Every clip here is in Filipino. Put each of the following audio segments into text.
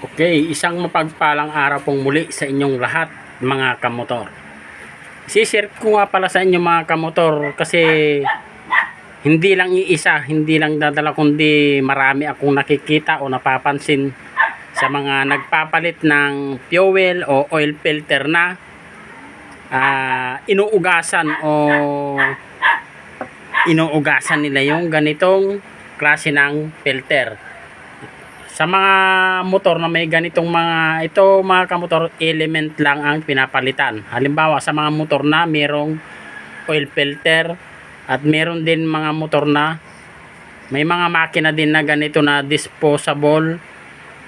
Okay, isang mapagpalang araw pong muli sa inyong lahat mga kamotor. Sishare ko nga pala sa inyo mga kamotor kasi hindi lang iisa, hindi lang dadala kundi marami akong nakikita o napapansin sa mga nagpapalit ng fuel o oil filter na ah, inuugasan o inuugasan nila yung ganitong klase ng filter sa mga motor na may ganitong mga ito mga kamotor element lang ang pinapalitan. Halimbawa sa mga motor na merong oil filter at meron din mga motor na may mga makina din na ganito na disposable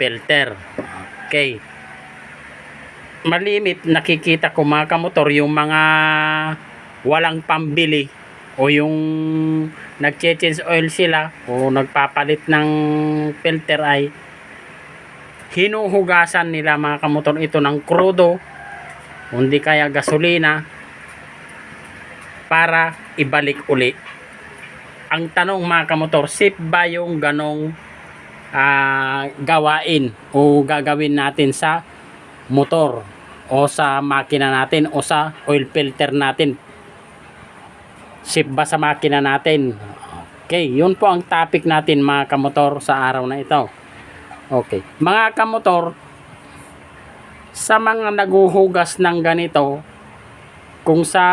filter. Okay. Malimit nakikita ko mga kamotor yung mga walang pambili o yung nagche-change oil sila o nagpapalit ng filter ay hinuhugasan nila mga kamotor ito ng krudo. Hindi kaya gasolina para ibalik uli. Ang tanong mga kamotor safe ba yung ganong ah, gawain o gagawin natin sa motor o sa makina natin o sa oil filter natin safe ba sa makina natin? Okay yun po ang topic natin mga kamotor sa araw na ito. Okay. Mga kamotor sa mga naguhugas ng ganito kung sa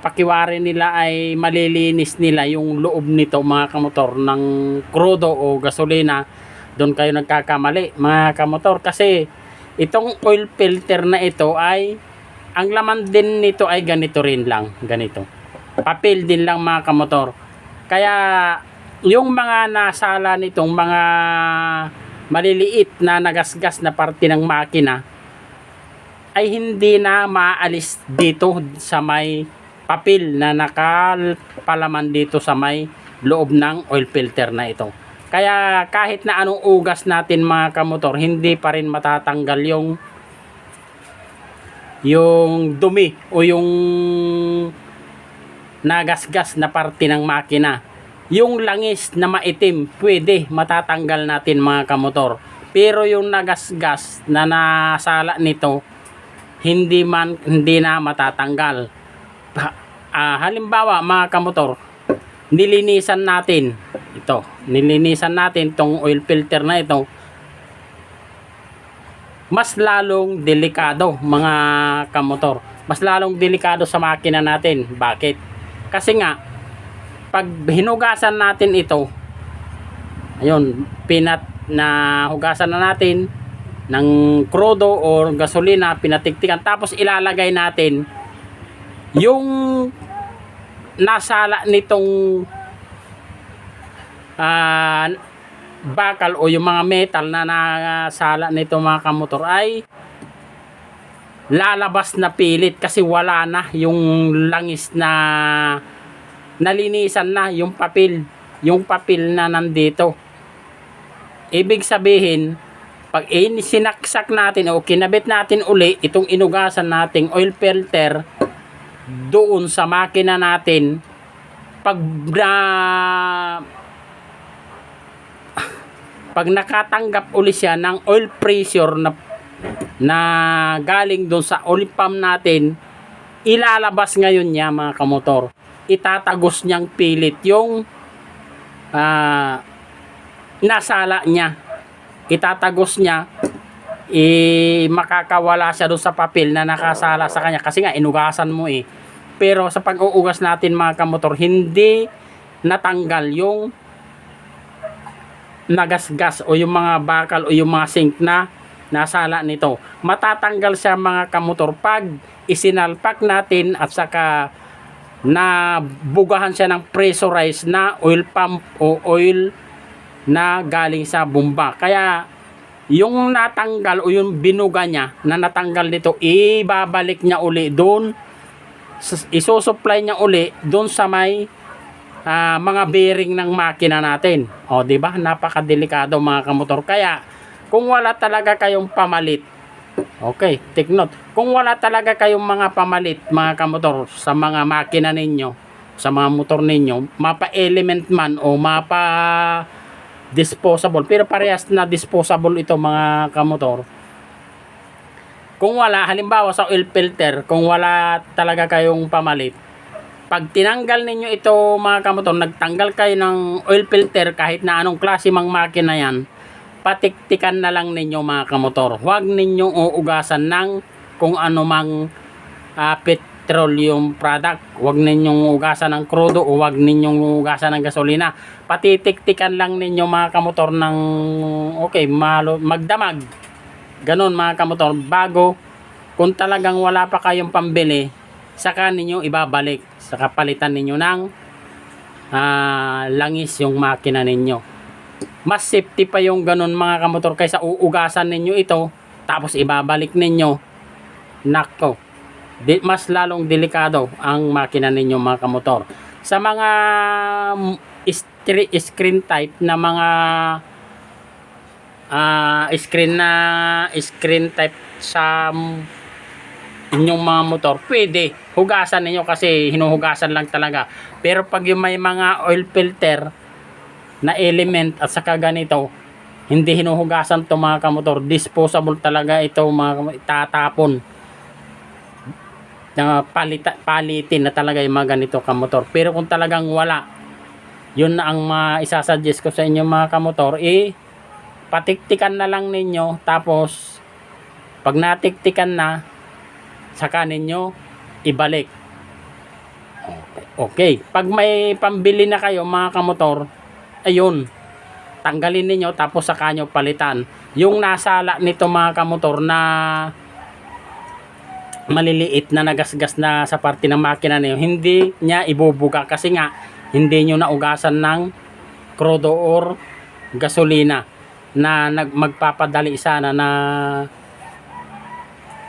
pakiwari nila ay malilinis nila yung loob nito mga kamotor ng krudo o gasolina doon kayo nagkakamali mga kamotor. Kasi itong oil filter na ito ay ang laman din nito ay ganito rin lang ganito papel din lang mga kamotor. Kaya yung mga nasala nitong mga maliliit na nagasgas na parte ng makina ay hindi na maalis dito sa may papel na nakapalaman dito sa may loob ng oil filter na ito. Kaya kahit na anong ugas natin mga kamotor hindi pa rin matatanggal yung yung dumi o yung nagasgas na parte ng makina. Yung langis na maitim, pwede matatanggal natin mga kamotor. Pero yung nagasgas na nasala nito, hindi man hindi na matatanggal. Ha- ah, halimbawa mga kamotor, nilinisan natin ito, nilinisan natin tong oil filter na ito. Mas lalong delikado mga kamotor. Mas lalong delikado sa makina natin. Bakit? Kasi nga, pag hinugasan natin ito, ayun, pinat na hugasan na natin ng krudo o gasolina, pinatiktikan, tapos ilalagay natin yung nasala nitong ah, bakal o yung mga metal na nasala nito mga kamotor ay lalabas na pilit kasi wala na yung langis na nalinisan na yung papel. Yung papel na nandito. Ibig sabihin pag in sinaksak natin o kinabit natin uli itong inugasan nating oil filter doon sa makina natin pag na pag nakatanggap uli siya ng oil pressure na na galing doon sa pump natin ilalabas ngayon niya mga kamotor. Itatagos niyang pilit yung ah, nasala niya. Itatagos niya eh, makakawala siya doon sa papel na nakasala sa kanya. Kasi nga inugasan mo eh. Pero sa pag-uugas natin mga kamotor hindi natanggal yung nagasgas o yung mga bakal o yung mga sink na nasala nito. Matatanggal siya mga kamotor pag isinalpak natin at saka na bugahan siya ng pressurized na oil pump o oil na galing sa bomba. Kaya yung natanggal o yung binuga niya na natanggal nito, ibabalik niya uli doon. sus- Isusupply niya uli doon sa may ah, mga bearing ng makina natin. O, di ba? Napakadelikado mga kamotor. Kaya, kung wala talaga kayong pamalit, okay, take note. Kung wala talaga kayong mga pamalit, mga kamotor, sa mga makina ninyo, sa mga motor ninyo, mapa-element man o mapa disposable. Pero parehas na disposable ito mga kamotor. Kung wala, halimbawa sa oil filter, kung wala talaga kayong pamalit, pag tinanggal ninyo ito mga kamotor, nagtanggal kayo ng oil filter kahit na anong klase mang makina yan, patiktikan na lang ninyo mga kamotor. Huwag ninyong uugasan ng kung ano mang ah, petroleum product. Huwag ninyong ugasan ng krudo o huwag ninyong ugasan ng gasolina. Patitiktikan lang ninyo mga kamotor ng okay, malo, magdamag. Ganon mga kamotor. Bago, kung talagang wala pa kayong pambili, saka ninyo ibabalik. Saka palitan ninyo ng ah, langis yung makina ninyo mas safety pa yung ganun mga kamotor kaysa uugasan ninyo ito tapos ibabalik ninyo. Nako. Di, mas lalong delikado ang makina ninyo mga kamotor. Sa mga mm, screen type na mga ah, screen na screen type sa mm, inyong mga motor pwede. Hugasan ninyo kasi hinuhugasan lang talaga. Pero pag yung may mga oil filter na element at saka ganito hindi hinuhugasan to mga kamotor. Disposable talaga ito mga tatapon. Na palita, palitin na talaga yung mga ganito kamotor. Pero kung talagang wala yun na ang maisasuggest ko sa inyo mga kamotor eh patiktikan na lang ninyo tapos pag natiktikan na saka ninyo ibalik. Okay. pag may pambili na kayo mga kamotor ayun, tanggalin ninyo tapos saka nyo palitan. Yung nasala nito mga kamotor na maliliit na nagasgas na sa parte ng makina niyo, hindi niya ibubuga kasi nga hindi nyo naugasan ng crudo or gasolina na nag magpapadali sana na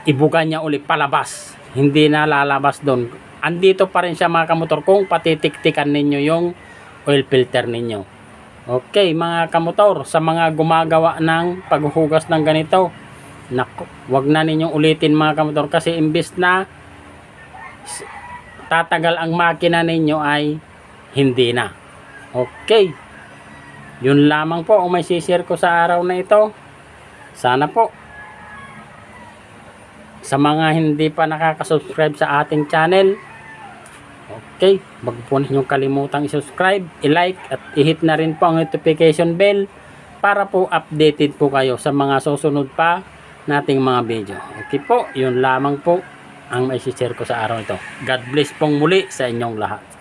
ibuga niya uli palabas. Hindi na lalabas doon. Andito pa rin siya mga kamotor kung patitiktikan ninyo yung oil filter ninyo. Okay, mga kamotor, sa mga gumagawa ng paghuhugas ng ganito, nako, wag na ninyong ulitin mga kamotor kasi imbes na tatagal ang makina ninyo ay hindi na. Okay. Yun lamang po ang may sishare ko sa araw na ito. Sana po sa mga hindi pa nakakasubscribe sa ating channel, Okay, wag po ninyong kalimutang i-subscribe, i-like at i-hit na rin po ang notification bell para po updated po kayo sa mga susunod pa nating mga video. Okay po, yun lamang po ang may share ko sa araw ito. God bless pong muli sa inyong lahat.